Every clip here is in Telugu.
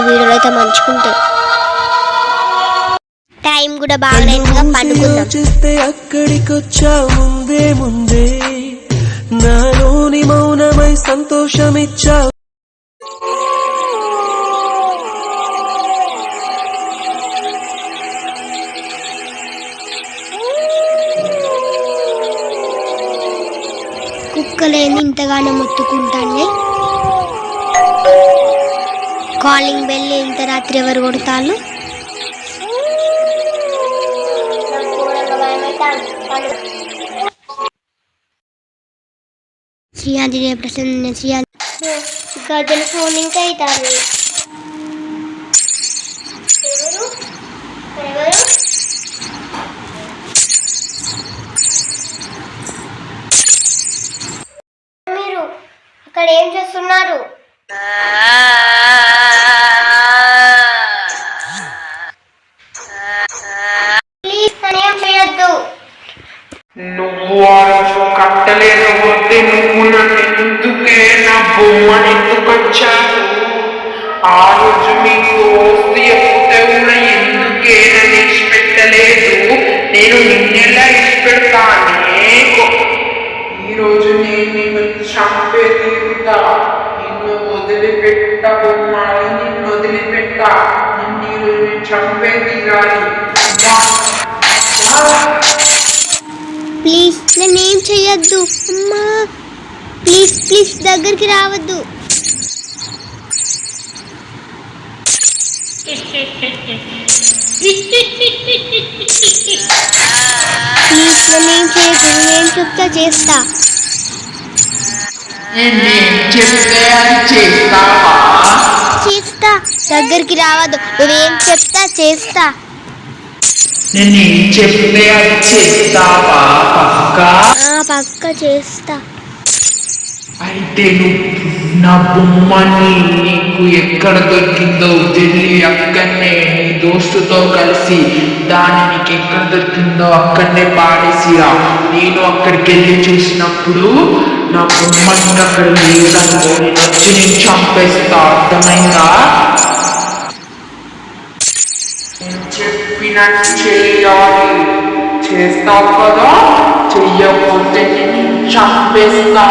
వీడియోలు అయితే మంచుకుంటాయి టైం కూడా బాగలేదుగా పండుకుందాం. చేస్తే అక్కడికొచ్చా ముందే ముందే. నాలోని మౌనమై సంతోషమిచ్చా కుక్కలేని ఇంతగానో మొత్తుకుంటానే కాలింగ్ బెల్ ఇంత రాత్రి ఎవరు కొడతాను శ్రీ ప్రసన్న శ్రీ గజల ఫోన్ ఇంకా అవుతారు మీరు అక్కడ ఏం చేస్తున్నారు? నువ్వు ఆ రోజు కట్టలేకపోతే నువ్వు నన్ను ఎందుకే నా బొమ్మని ఎందుకొచ్చావు ఆ రోజు మీకు వస్తు ఎందుకే నన్ను ఇచ్చిపెట్టలేదు నేను నిన్నెలా ఇచ్చిపెడతానే ఈ రోజు నేను నిన్ను చంపే తీరుతా నిన్ను వదిలిపెట్ట నిన్ను వదిలిపెట్ట. నిన్ను చంపే తీరాలి. ప్లీజ్ నన్ను ఏం చెయ్యొద్దు. అమ్మా! ప్లీజ్ ప్లీజ్ దగ్గరికి రావద్దు. ప్లీజ్ నన్ను చేయొద్దు నేను చెప్తా చేస్తా. చేస్తా. దగ్గరికి రావద్దు. నువ్వేం చెప్తా చేస్తా. ఆ పక్క చేస్తా. అయితే నువ్వు నా బొమ్మని నీకు ఎక్కడ దొరికిందో తెలియ అక్కడనే నీ దోస్తుతో కలిసి దాన్ని నీకు ఎక్కడ దొరికిందో అక్కడనే పాడేసిరా నేను అక్కడికి వెళ్ళి చూసినప్పుడు నా బొమ్మ అక్కడ లేదనుకో నేను వచ్చి నేను చంపేస్తా. అర్థమైందా? నేను చెప్పినట్టు చేయాలి చేస్తావు కదా? చెయ్యకపోతే నేను చంపేస్తా.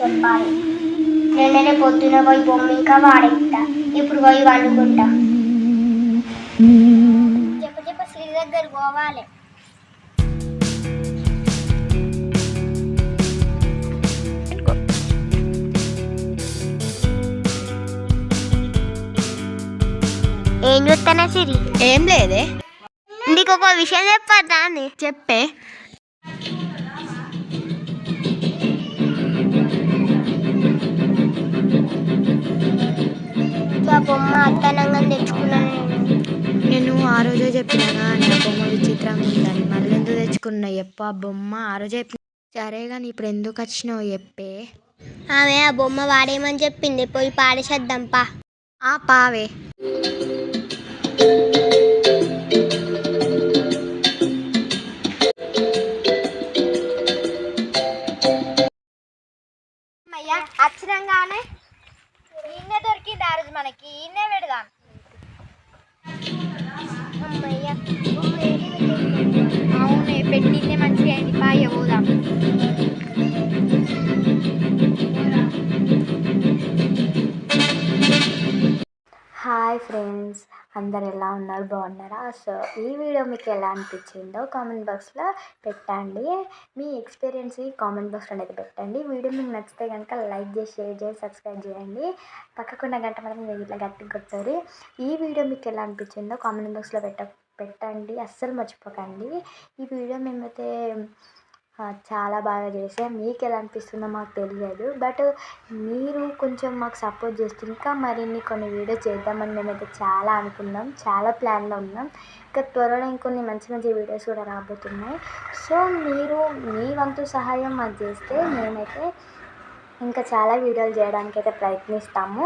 చెప్పాలి. నిన్ననే పొద్దున పోయి బొమ్మ ఇంకా వాడేస్తా ఇప్పుడు పోయి వండుకుంటా. చెప్ప చెప్ప శ్రీ దగ్గర పోవాలి ఏం చూస్తానా సిరి ఏం లేదే నీకు ఒక విషయం చెప్పద్దా అని చెప్పే బొమ్మ అత్తనంగా ఆ రోజే చెప్పినాగా నా బొమ్మ విచిత్రంగా ఉందని. మళ్ళీ ఎందుకు తెచ్చుకున్నా చెప్పు. ఆ బొమ్మ ఆ రోజే చెప్పిన సరే కానీ ఇప్పుడు ఎందుకు వచ్చినావు చెప్పే. ఆమె ఆ బొమ్మ వాడేమని చెప్పింది. పోయి పాడేసేద్దాం పా. ఆ పావే. మంచిగా అయింది. పాయ పోదాం. హాయ్ ఫ్రెండ్స్ అందరు ఎలా ఉన్నారు? బాగున్నారా? సో ఈ వీడియో మీకు ఎలా అనిపించిందో కామెంట్ బాక్స్లో పెట్టండి. మీ ఎక్స్పీరియన్స్ కామెంట్ బాక్స్లో అనేది పెట్టండి. వీడియో మీకు నచ్చితే కనుక లైక్ చేసి షేర్ చేసి సబ్స్క్రైబ్ చేయండి. పక్కకున్న గంట మాత్రం మీరు ఇట్లా గట్టి కొట్టారు ఈ వీడియో మీకు ఎలా అనిపించిందో కామెంట్ బాక్స్లో పెట్ట పెట్టండి అస్సలు మర్చిపోకండి. ఈ వీడియో మేమైతే చాలా బాగా చేసాం. మీకు ఎలా అనిపిస్తుందో మాకు తెలియదు. బట్ మీరు కొంచెం మాకు సపోర్ట్ చేస్తే ఇంకా మరిన్ని కొన్ని వీడియోస్ చేద్దామని మేమైతే చాలా అనుకున్నాం. చాలా ప్లాన్లో ఉన్నాం. ఇంకా త్వరలో ఇంకొన్ని మంచి మంచి వీడియోస్ కూడా రాబోతున్నాయి. సో మీరు మీ వంతు సహాయం మాకు చేస్తే మేమైతే ఇంకా చాలా వీడియోలు చేయడానికి అయితే ప్రయత్నిస్తాము.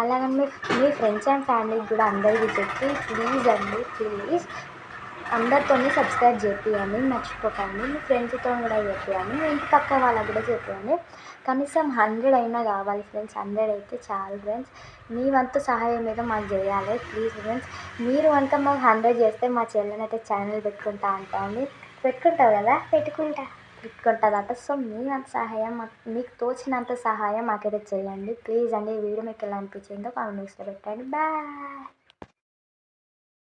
అలాగని మీ మీ ఫ్రెండ్స్ అండ్ ఫ్యామిలీకి కూడా అందరికీ చెప్పి ప్లీజ్ అండి ప్లీజ్ అందరితో సబ్స్క్రైబ్ చేపియండి మర్చిపోకండి. మీ ఫ్రెండ్స్తో కూడా చెప్పియండి మీ ఇంటి పక్క వాళ్ళకి కూడా చెప్పండి కనీసం హండ్రెడ్ అయినా కావాలి ఫ్రెండ్స్ హండ్రెడ్ అయితే చాలు ఫ్రెండ్స్ మీ వంతు సహాయం మీద మాకు చేయాలి ప్లీజ్ ఫ్రెండ్స్ మీరు వంట మాకు హండ్రెడ్ చేస్తే మా చెల్లెని అయితే ఛానల్ పెట్టుకుంటా అంటా. అండి పెట్టుకుంటావు కదా? పెట్టుకుంటా. పెట్టుకుంటుందట సో మీ అంత సహాయం మాకు మీకు తోచినంత సహాయం మాకైతే చేయండి. ప్లీజ్ అండి ఈ వీడియో మీకు ఎలా అనిపించిందో కామెంట్ బాక్స్లో పెట్టండి. బాయ్!